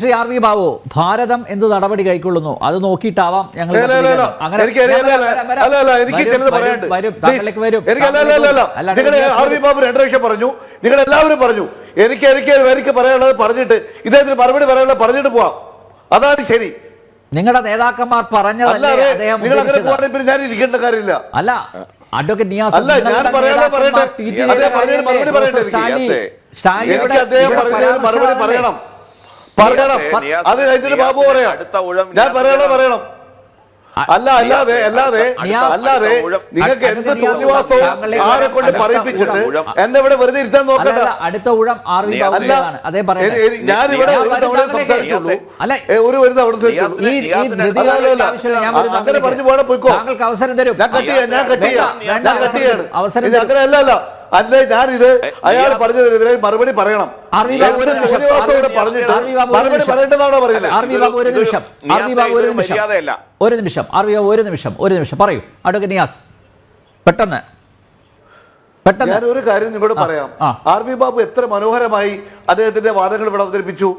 Shri R V Babu ഭാരതം എന്ത് നടപടി കൈക്കൊള്ളുന്നു? അത് നോക്കിയിട്ടാവാം ഞങ്ങൾ ആർ വി ബാബു രണ്ടു ലക്ഷം പറഞ്ഞു. നിങ്ങൾ എല്ലാവരും പറഞ്ഞു. എനിക്ക് എനിക്ക് എനിക്ക് പറയാനുള്ളത് പറഞ്ഞിട്ട് ഇദ്ദേഹത്തിന് മറുപടി പറയാനുള്ളത് പറഞ്ഞിട്ട് പോവാം. അതാണ് ശരി. നിങ്ങളുടെ നേതാക്കന്മാർ പറഞ്ഞതല്ലേ അദ്ദേഹം ഉദ്ധരിച്ചത്? ഞാൻ ഇരിക്കേണ്ട കാര്യമില്ല. അല്ല അഡ്വക്കേറ്റ് നിയാസ് അല്ല, ഞാൻ പറയട്ടെ. അദ്ദേഹം ചെയ്ത പറഞ്ഞതിന് മറുപടി പറയണം. പറയണം. അത് കഴിഞ്ഞിട്ട് ബാബു പറയാം ഞാൻ പറയണം. പറയണം അല്ല അല്ലാതെ അല്ലാതെ അല്ലാതെ നിങ്ങൾക്ക് എന്ത് തോന്നിവാസവും ആരെ കൊണ്ട് പറയിപ്പിച്ചിട്ട് എന്നെ ഇവിടെ വെറുതെ ഇരുത്താൻ നോക്കണ്ട. അടുത്ത ഊഴം എനി- എനി- ഒരു തവണ. സംസാരിച്ചുള്ളൂ അല്ല, ഒരു ഒരു തവണ ഞാൻ അങ്ങനെ പറഞ്ഞു പോകണം പോയിക്കോ. അവസരം തരും. ഞാൻ കട്ട് ചെയ്യാം ഞാൻ കട്ട് ചെയ്യാം. ഞാൻ കട്ട് ചെയ്യാണ്. അങ്ങനെ അല്ല അല്ല അല്ലേ ഞാനിത് അയാൾ പറഞ്ഞതിനെതിരെ മറുപടി പറയണം. ഒരു നിമിഷം. തോന്നിവാസം ആർ വി പറഞ്ഞിട്ട് ഒരു മറുപടി നിമിഷം. ഒരു നിമിഷം. ആർ ബാബു ഒരു നിമിഷം. മര്യാദയല്ല. ഒരു നിമിഷം. ആർ ബാബു ഒരു നിമിഷം. ഒരു നിമിഷം. പറയൂ. അഡ്വക്കേറ്റ് നിയാസ്. പെട്ടെന്ന്. പെട്ടെന്ന്. ഞാൻ ഒരു കാര്യം നിങ്ങളോട് പറയാം. ആർ വി ബാബു എത്ര മനോഹരമായി അദ്ദേഹത്തിന്റെ വാദങ്ങൾ ഇവിടെ അവതരിപ്പിച്ചു.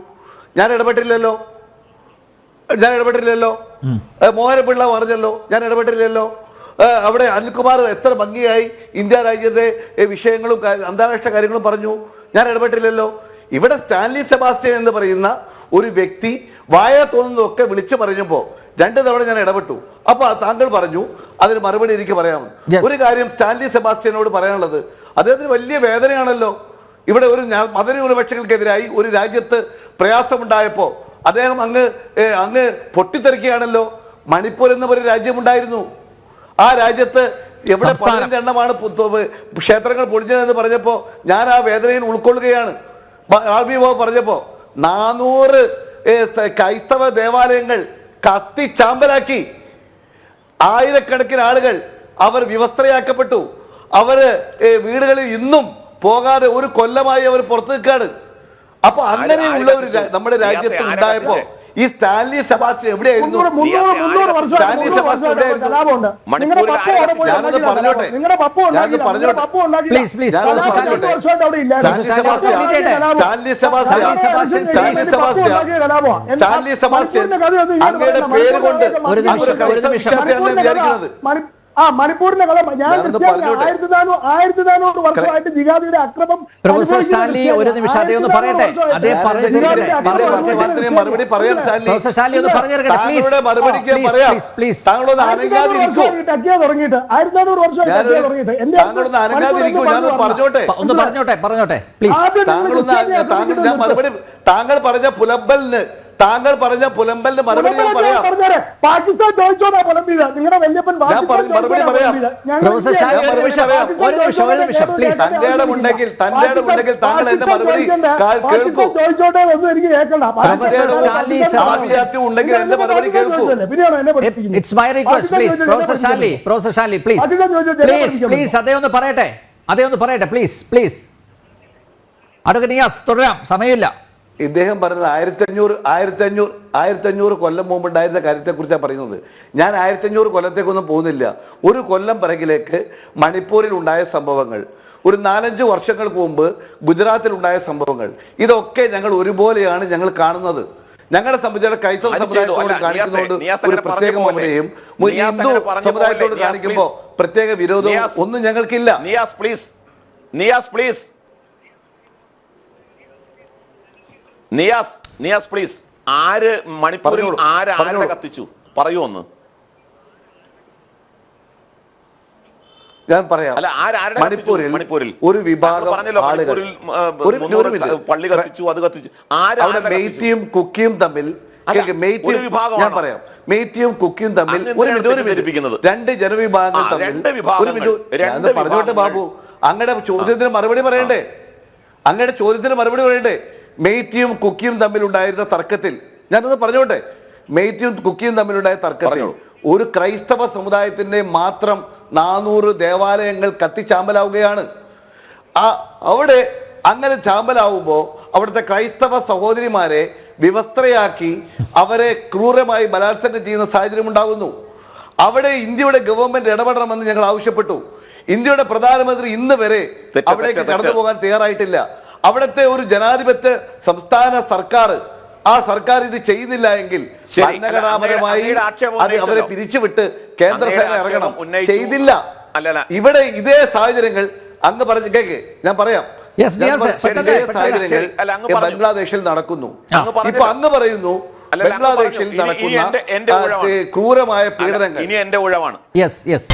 ഞാൻ ഇടപെട്ടില്ലല്ലോ. ഞാൻ ഇടപെട്ടില്ലല്ലോ. മോഹനപിള്ള പറഞ്ഞല്ലോ. ഞാൻ ഇടപെട്ടില്ലല്ലോ. അവിടെ അനിൽകുമാർ എത്ര ഭംഗിയായി ഇന്ത്യ രാജ്യത്തെ വിഷയങ്ങളും അന്താരാഷ്ട്ര കാര്യങ്ങളും പറഞ്ഞു. ഞാൻ ഇടപെട്ടില്ലല്ലോ. ഇവിടെ സ്റ്റാൻലി സെബാസ്റ്റ്യൻ എന്ന് പറയുന്ന ഒരു വ്യക്തി വായ തോന്നുന്നതൊക്കെ വിളിച്ചു പറഞ്ഞപ്പോൾ രണ്ട് തവണ ഞാൻ ഇടപെട്ടു. അപ്പൊ താങ്കൾ പറഞ്ഞു അതിന് മറുപടി എനിക്ക് പറയാമെന്ന് ഒരു കാര്യം സ്റ്റാൻലി സെബാസ്റ്റ്യനോട് പറയാനുള്ളത് അദ്ദേഹത്തിന് വലിയ വേദനയാണല്ലോ. ഇവിടെ ഒരു ന്യാ- മതന്യൂനപക്ഷങ്ങൾക്കെതിരായി ഒരു രാജ്യത്ത് പ്രയാസമുണ്ടായപ്പോൾ അദ്ദേഹം അങ്ങ് അങ്ങ് പൊട്ടിത്തെറിക്കുകയാണല്ലോ. മണിപ്പൂർ എന്ന ഒരു രാജ്യമുണ്ടായിരുന്നു. ആ രാജ്യത്ത് എവിടെ. പതിനഞ്ച് എണ്ണമാണ് ക്ഷേത്രങ്ങൾ പൊളിഞ്ഞതെന്ന് പറഞ്ഞപ്പോൾ ഞാൻ ആ വേദനയിൽ ഉൾക്കൊള്ളുകയാണ്. ബ- ആർ ബാബു പറഞ്ഞപ്പോൾ നാനൂറ് ക്രൈസ്തവ ദേവാലയങ്ങൾ കത്തിച്ചാമ്പലാക്കി ആയിരക്കണക്കിന് ആളുകൾ അവർ വ്യവസ്ഥയാക്കപ്പെട്ടു അവർ വീടുകളിൽ ഇന്നും പോകാതെ ഒരു കൊല്ലമായി അവർ പുറത്തു നിൽക്കാണ് അപ്പൊ അങ്ങനെയുള്ള ഒരു നമ്മുടെ രാജ്യത്ത് ഉണ്ടായപ്പോ ഈ സ്റ്റാൻലി സെബാസ്റ്റ്യൻ എവിടെയായിരുന്നു? സ്റ്റാൻലി സെബാസ്റ്റ്യൻ എവിടെയായിരുന്നു? ഉണ്ടാക്കിയതാ പറഞ്ഞോട്ടെ. പറഞ്ഞോട്ടെ. Stanley Sebastian. Stanley Sebastian. Sebastian. അങ്ങയുടെ പേര് കൊണ്ട് വിചാരിക്കുന്നത് ആ മണിപ്പൂരിന്റെ കഥ ഞാൻ പറഞ്ഞോട്ടെ. ആയിരത്തി നാനൂറ് ആയിരത്തി നാനൂറ് വർഷമായിട്ട് ജിഗാദിയുടെ അക്രമം പ്രൊഫസർ സ്റ്റാൻലി ഒരു നിമിഷം അതേ ഒന്ന് പറയട്ടെ. അതേ ഞാൻ മറുപടി- അനുഭവിക്കുന്ന മറുപടി പറയാം ക്രിസ്ത്യാനിയാണ്. സ്റ്റാൻലി പ്രൊഫസർ സ്റ്റാൻലി ഒന്ന് പറഞ്ഞിരിക്കട്ടെ പ്ലീസ് മറുപടിക്ക് പറയാം. Please, please. താങ്കളൊന്ന് ആയിരത്തി നാനൂറ് അനങ്ങാതിരിക്കൂ. വർഷമായിട്ട് ടക്കിയ തുടങ്ങിയിട്ട്. ആയിരത്തി നാനൂറ് വർഷമായിട്ട് ഞാനൊരു- ടക്കിയ തുടങ്ങിയിട്ട്. എന്റെ താങ്കളൊന്ന് അനങ്ങാതിരിക്കൂ. മണിപ്പൂർ പറഞ്ഞോട്ടെ? ഒന്ന് പറഞ്ഞോട്ടെ പറഞ്ഞോട്ടെ പ്ലീസ് താങ്കളൊന്ന് താങ്കൾ ഞാൻ മറുപടി താങ്കൾ പറഞ്ഞ പുലമ്പലിന് താങ്കൾ പറഞ്ഞ പുലമ്പലിന്റെ മറുപടി ഞാൻ പറയാം. പാകിസ്ഥാൻ ചോദിച്ചോടാ പുലമ്പിയത് നിങ്ങളുടെ വല്യപ്പൻ മറുപടി പറയാം. തന്റെ താങ്കൾ എന്റെ മറുപടി കേൾക്കൂ. ചോദിച്ചോട്ടെ ഒന്നും എനിക്ക് കേൾക്കണ്ട. ഉണ്ടെങ്കിൽ എന്റെ മറുപടി കേൾക്കൂ? It's my request please professor Shali. Professor Shali please please please അതേ ഒന്ന് പറയട്ടെ. അതേ ഒന്ന് പറയട്ടെ പ്ലീസ് പ്ലീസ് അതൊക്കെ നിയാസ് തുടരാം. സമയമില്ല. ഇദ്ദേഹം പറഞ്ഞത് ആയിരത്തി അഞ്ഞൂറ് ആയിരത്തി അഞ്ഞൂറ് ആയിരത്തി അഞ്ഞൂറ് കൊല്ലം മുമ്പ് ഉണ്ടായിരുന്ന കാര്യത്തെക്കുറിച്ചാണ് പറയുന്നത് ഞാൻ ആയിരത്തി അഞ്ഞൂറ് കൊല്ലത്തേക്കൊന്നും പോകുന്നില്ല ഒരു കൊല്ലം പിറകിലേക്ക് മണിപ്പൂരിൽ ഉണ്ടായ സംഭവങ്ങൾ ഒരു നാലഞ്ച് വർഷങ്ങൾക്ക് മുമ്പ് ഗുജറാത്തിൽ ഉണ്ടായ സംഭവങ്ങൾ ഇതൊക്കെ ഞങ്ങൾ ഒരുപോലെയാണ് ഞങ്ങൾ കാണുന്നത് ഞങ്ങളെ സംബന്ധിച്ചിടത്തോളം ക്രൈസ്തവ. സമുദായത്തോട് കാണിക്കുന്നതുകൊണ്ട് ഒരു പ്രത്യേക. മമതയും ഹിന്ദു സമുദായത്തോട് കാണിക്കുമ്പോൾ പ്രത്യേക വിരോധവും. ഒന്നും ഞങ്ങൾക്കില്ല Niyas please Niyas please Niyas Niyas please. ആര് മണിപ്പൂരിൽ. ആര് ആരെ പറഞ്ഞോളൂ. കത്തിച്ചു? പറയൂ ഒന്ന്. ഞാൻ പറയാം. അല്ല ആര് ആരുടെ മണിപ്പൂരിൽ മണിപ്പൂരിൽ. ഒരു വിഭാഗം ആളുകൾ. പള്ളി കത്തിച്ചു അത് കത്തിച്ചു. ആര് അവിടെ ആരെ കത്തിച്ചു? മെയ്റ്റിയും കുക്കിയും തമ്മിൽ വിഭാഗമാണോ? ഞാൻ പറയാം. മെയ്റ്റിയും കുക്കിയും തമ്മിൽ ഒരു മിനിറ്റ് ഒരു മിനിറ്റ്. രണ്ട് ജനവിഭാഗങ്ങൾ തമ്മിൽ ഒരു മിനിറ്റ്. പറഞ്ഞോട്ടെ ബാബു. അങ്ങയുടെ ചോദ്യത്തിന് മറുപടി പറയണ്ടേ? അങ്ങയുടെ ചോദ്യത്തിന് മറുപടി പറയണ്ടേ? മെയ്റ്റിയും കുക്കിയും തമ്മിലുണ്ടായിരുന്ന തർക്കത്തിൽ ഞാനൊന്ന് പറഞ്ഞോട്ടെ? മെയ്റ്റിയും കുക്കിയും തമ്മിലുണ്ടായ തർക്കത്തിൽ ഒരു ക്രൈസ്തവ സമുദായത്തിന്റെ മാത്രം നാനൂറ് ദേവാലയങ്ങൾ കത്തിച്ചാമ്പലാവുകയാണ്. ആ അവിടെ അങ്ങനെ ചാമ്പലാവുമ്പോൾ അവിടുത്തെ ക്രൈസ്തവ സഹോദരിമാരെ വിവസ്ത്രയാക്കി അവരെ ക്രൂരമായി ബലാത്സംഗം ചെയ്യുന്ന സാഹചര്യം ഉണ്ടാകുന്നു. അവിടെ ഇന്ത്യയുടെ ഗവൺമെന്റ് ഇടപെടണമെന്ന് ഞങ്ങൾ ആവശ്യപ്പെട്ടു. ഇന്ത്യയുടെ പ്രധാനമന്ത്രി ഇന്ന് വരെ അവിടേക്ക് കടന്നു പോകാൻ തയ്യാറായിട്ടില്ല. അവിടുത്തെ ഒരു ജനാധിപത്യ സംസ്ഥാന സർക്കാർ ആ സർക്കാർ ഇത് ചെയ്യുന്നില്ല എങ്കിൽ ഭരണഘടനാപരമായി അത് അവരെ. പിരിച്ചുവിട്ട് കേന്ദ്ര സേന ഇറങ്ങണം ചെയ്തില്ല അല്ലല്ല. ഇവിടെ ഇതേ സാഹചര്യങ്ങൾ അങ്ങ് പറഞ്ഞു കേക്ക് ഞാൻ പറയാം. സാഹചര്യങ്ങൾ അല്ല, അങ്ങ് പറഞ്ഞു. ബംഗ്ലാദേശിൽ നടക്കുന്നു. ഇപ്പൊ അങ്ങ് പറയുന്നു ബംഗ്ലാദേശിൽ നടക്കുന്ന. ക്രൂരമായ പീഡനങ്ങൾ ഇനി എന്റെ ഉഴവാണ് യെസ് യെസ്